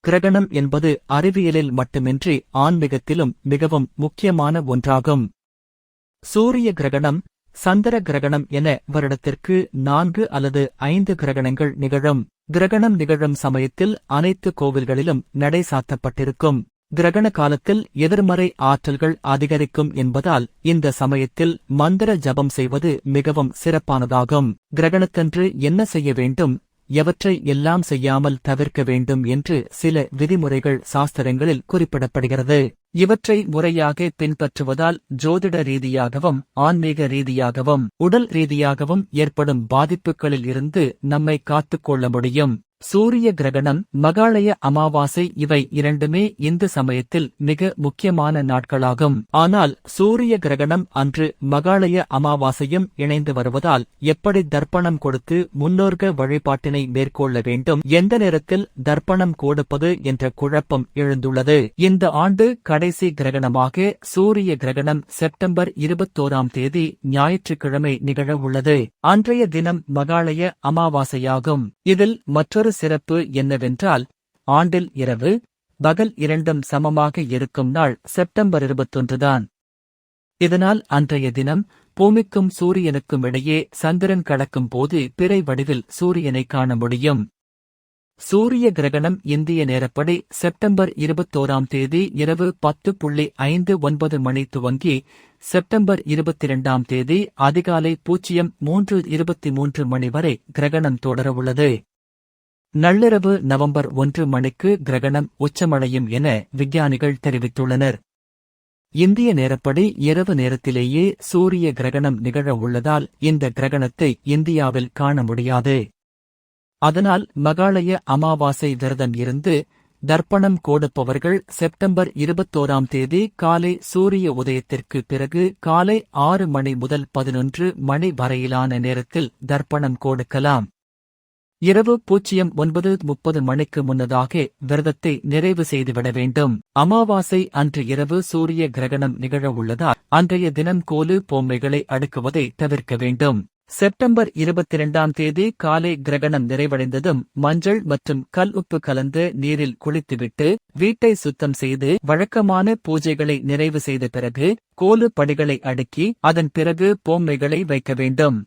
கிரகணம் என்பது அறிவியலில் மட்டுமின்றி ஆன்மீகத்திலும் மிகவும் முக்கியமான ஒன்றாகும். சூரிய கிரகணம் சந்திர கிரகணம் என வருடத்திற்கு நான்கு அல்லது ஐந்து கிரகணங்கள் நிகழும். கிரகணம் நிகழும் சமயத்தில் அனைத்து கோவில்களிலும் நடை சாத்தப்பட்டிருக்கும். கிரகண காலத்தில் எதிர்மறை ஆற்றல்கள் அதிகரிக்கும் என்பதால் இந்த சமயத்தில் மந்திர ஜபம் செய்வது மிகவும் சிறப்பானதாகும். கிரகணத்தன்று என்ன செய்ய வேண்டும்? எவற்றை எல்லாம் செய்யாமல் தவிர்க்க வேண்டும் என்று சில விதிமுறைகள் சாஸ்திரங்களில் குறிப்பிடப்படுகிறது. இவற்றை முறையாக பின்பற்றுவதால் ஜோதிட ரீதியாகவும் ஆன்மீக ரீதியாகவும் உடல் ரீதியாகவும் ஏற்படும் பாதிப்புகளில் இருந்து நம்மை காத்துக்கொள்ள முடியும். சூரிய கிரகணம் மகாலய அமாவாசை இவை இரண்டுமே இந்து சமயத்தில் மிக முக்கியமான நாட்களாகும். ஆனால் சூரிய கிரகணம் அன்று மகாலய அமாவாசையும் இணைந்து வருவதால் எப்படி தர்ப்பணம் கொடுத்து முன்னோர்க வழிபாட்டினை மேற்கொள்ள வேண்டும் எந்த நேரத்தில் தர்ப்பணம் கொடுப்பது என்ற குழப்பம் எழுந்துள்ளது. இந்த ஆண்டு கடைசி கிரகணமாக சூரிய கிரகணம் செப்டம்பர் இருபத்தோராம் தேதி ஞாயிற்றுக்கிழமை நிகழவுள்ளது அன்றைய தினம் மகாலய அமாவாசையாகும். இதில் மற்றொரு சிறப்பு என்னவென்றால் ஆண்டில் இரவு பகல் இரண்டும் சமமாக இருக்கும் நாள் செப்டம்பர் இருபத்தொன்றுதான் இதனால் அன்றைய தினம் பூமிக்கும் சூரியனுக்கும் இடையே சந்திரன் கடக்கும் போது பிறை வடிவில் சூரியனை காண முடியும். சூரிய கிரகணம் இந்திய நேரப்படி செப்டம்பர் இருபத்தோராம் தேதி இரவு பத்து புள்ளி ஐந்து ஒன்பது மணி துவங்கி செப்டம்பர் இருபத்தி இரண்டாம் தேதி அதிகாலை பூஜ்ஜியம் மூன்று இருபத்தி மூன்று மணி வரை கிரகணம் தொடரவுள்ளது. நள்ளிரவு நவம்பர் ஒன்று மணிக்கு கிரகணம் உச்சமடையும் என விஞ்ஞானிகள் தெரிவித்துள்ளனர். இந்திய நேரப்படி இரவு நேரத்திலேயே சூரிய கிரகணம் நிகழ உள்ளதால் இந்த கிரகணத்தை இந்தியாவில் காண முடியாது. அதனால் மகாலய அமாவாசை விரதம் இருந்து தர்ப்பணம் கோடுப்பவர்கள் செப்டம்பர் இருபத்தோராம் தேதி காலை சூரிய உதயத்திற்கு பிறகு காலை ஆறு மணி முதல் பதினொன்று மணி வரையிலான நேரத்தில் தர்ப்பணம் கொடுக்கலாம். இரவு பூஜ்ஜியம் ஒன்பது முப்பது மணிக்கு முன்னதாக விரதத்தை நிறைவு செய்துவிட வேண்டும். அமாவாசை அன்று இரவு சூரிய கிரகணம் நிகழவுள்ளதால் அன்றைய தினம் கோலு பொம்மைகளை அடுக்குவதை தவிர்க்க வேண்டும். செப்டம்பர் இருபத்தி இரண்டாம் தேதி காலை கிரகணம் நிறைவடைந்ததும் மஞ்சள் மற்றும் கல் உப்பு கலந்து நீரில் குளித்துவிட்டு வீட்டை சுத்தம் செய்து வழக்கமான பூஜைகளை நிறைவு செய்த பிறகு கோலு படிகளை அடுக்கி அதன் பிறகு பொம்மைகளை வைக்க வேண்டும்.